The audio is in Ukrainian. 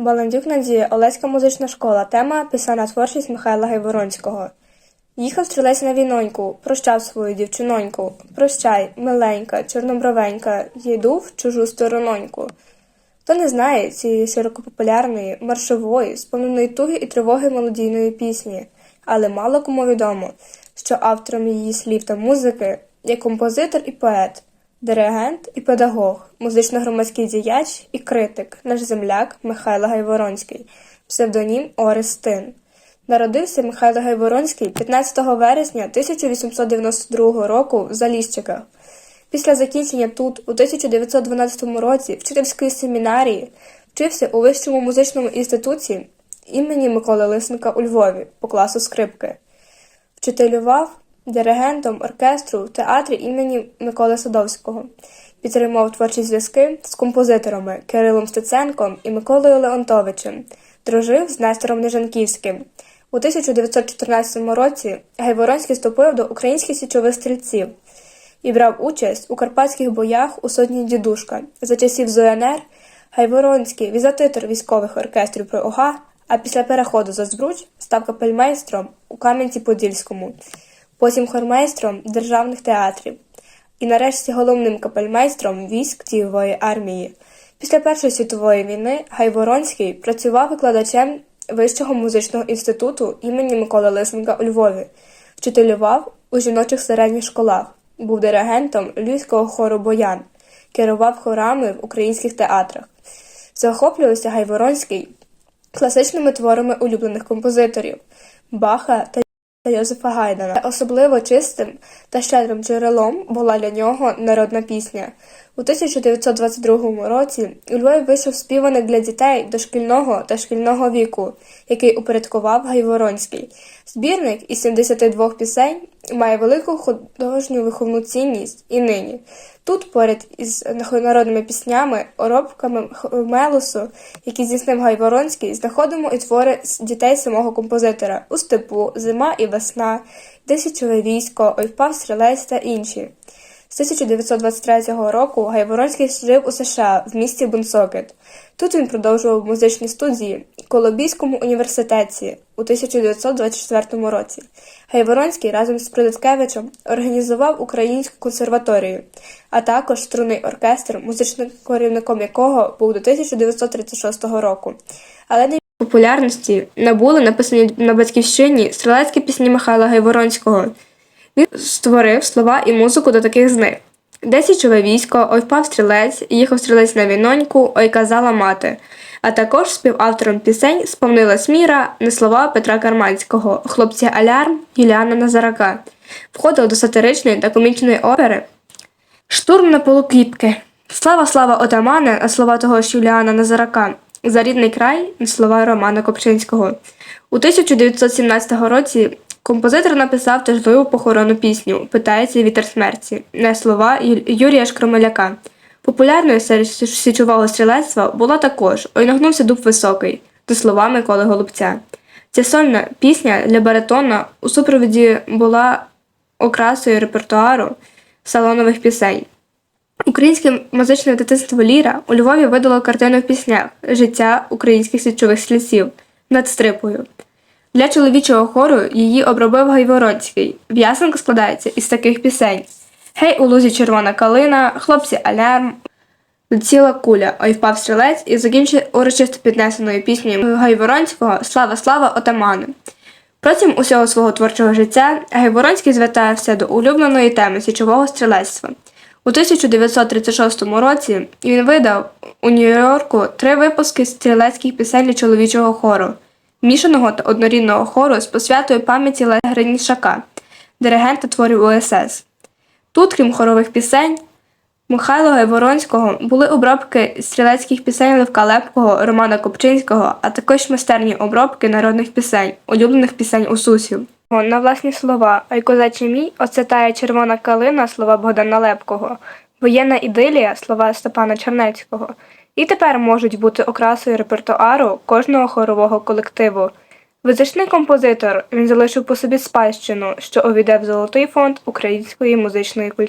Баландюк Надія, Олеська музична школа. Тема писана творчість Михайла Гайворонського. Їхав стрілець на війноньку, прощав свою дівчиноньку. Прощай, миленька, чорнобровенька, я йду в чужу сторононьку. Хто не знає цієї широкопопулярної, маршової, сповненої туги і тривоги молодійної пісні, але мало кому відомо, що автором її слів та музики є композитор і поет, диригент і педагог, музично-громадський діяч і критик, наш земляк Михайло Гайворонський, псевдонім Орестин. Народився Михайло Гайворонський 15 вересня 1892 року в Заліщиках. Після закінчення тут, у 1912 році, вчительської семінарії, вчився у Вищому музичному інституті імені Миколи Лисенка у Львові по класу скрипки. Вчителював диригентом оркестру в театрі імені Миколи Садовського. Підтримав творчі зв'язки з композиторами Кирилом Стеценком і Миколою Леонтовичем. Дружив з Нестором Нежанківським. У 1914 році Гайворонський вступив до українських січових стрільців і брав участь у карпатських боях у сотні дідушка. За часів ЗУНР Гайворонський візатитор військових оркестрів при ОГА, а після переходу за Збруч став капельмейстром у Кам'янці-Подільському, потім хормейстром державних театрів і нарешті головним капельмейстром військ Тієвої армії. Після Першої світової війни Гайворонський працював викладачем Вищого музичного інституту імені Миколи Лисенка у Львові, вчителював у жіночих середніх школах, був диригентом Львівського хору Боян, керував хорами в українських театрах. Захоплювався Гайворонський класичними творами улюблених композиторів Баха та та Йозефа Гайдена. Особливо чистим та щедрим джерелом була для нього народна пісня. У 1922 році у Львові вийшов співаник для дітей дошкільного та шкільного віку, який упорядкував Гайворонський. Збірник із 72 пісень має велику художню виховну цінність і нині. Тут, поряд із народними піснями, оробками мелосу, які здійснив Гай Воронський, знаходимо і твори дітей самого композитора у степу, зима і весна, десять військо, Ой впав стрілець та інші. З 1923 року Гайворонський жив у США в місті Бунсокет. Тут він продовжував музичні студії в Колобійському університеті у 1924 році. Гайворонський разом з Придаткевичем організував Українську консерваторію, а також струнний оркестр, музичним керівником якого був до 1936 року. Але не популярності набули написані на батьківщині стрілецькі пісні Михайла Гайворонського. Він створив слова і музику до таких з них. Десячове військо, ой впав стрілець, їхав стрілець на віноньку, ой казала мати. А також співавтором пісень сповнилась міра не слова Петра Карманського, хлопці Алярм Юліана Назарака. Входив до сатиричної та комічної опери Штурм на полуквітки. Слава слава отамане, а слова того ж Юліана Назарака. За рідний край слова Романа Копчинського. У 1917 році композитор написав тяжливу похоронну пісню Питається вітер смерті на слова Юрія Шкромеляка. Популярною серед січового стрілецтва була також Ой нагнувся дуб високий до слова Миколи Голубця. Ця сольна пісня для баритона у супроводі була окрасою репертуару салонових пісень. Українське музичне дитинство Ліра у Львові видало картину в піснях Життя українських січових слісів над стрипою. Для чоловічого хору її обробив Гайворонський. В'ясенка складається із таких пісень: Гей, у лузі червона калина, хлопці алярм, ціла куля, ой впав стрілець і закінчив урочисто піднесеною піснею Гайворонського Слава, слава отаману. Протягом усього свого творчого життя Гайворонський звертався до улюбленої теми січового стрілецтва. У 1936 році він видав у Нью-Йорку три випуски стрілецьких пісень для чоловічого хору, мішаного та однорідного хору з посвятою пам'яті Леся Гринішака, диригента творів УСС. Тут, крім хорових пісень, Михайла Гайворонського були обробки стрілецьких пісень Левка Лепкого, Романа Копчинського, а також майстерні обробки народних пісень, улюблених пісень усусів. На власні слова Ой козачий мій, оце червона калина слова Богдана Лепкого, воєнна ідилія слова Степана Чернецького. І тепер можуть бути окрасою репертуару кожного хорового колективу. Визначний композитор він залишив по собі спадщину, що увійде в золотий фонд української музичної культури.